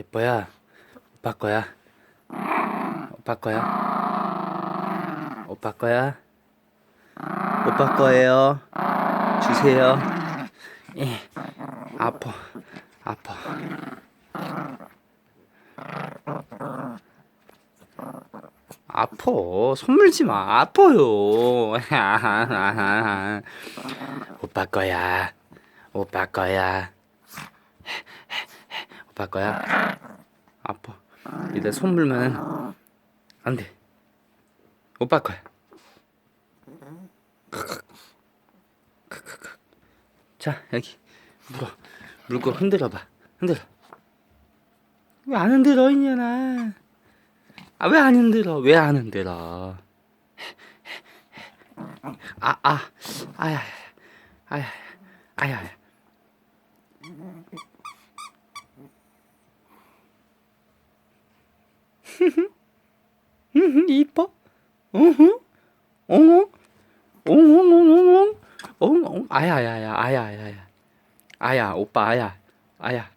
예뻐야 오빠 거야. 오빠 거야. 오빠 거야. 오빠 거예요. 주세요. 예. 아파. 아파. 아파 선물지 마 아파요. 오빠 거야. 오빠 거야 오빠 거야 아파. 이제 손 물면 안돼. 오빠 거야. 자 여기. 물어. 물고 흔들어봐. 흔들어. 왜 안 흔들어 이년아? 아왜 안 흔들어? 왜 안 흔들어? 아아. 아야 아야 아야 이뻐? 어흥 엉엉 엉엉엉엉엉 엉엉 아야 아야 아야 아야 아야. 아야 오빠 아야. 아야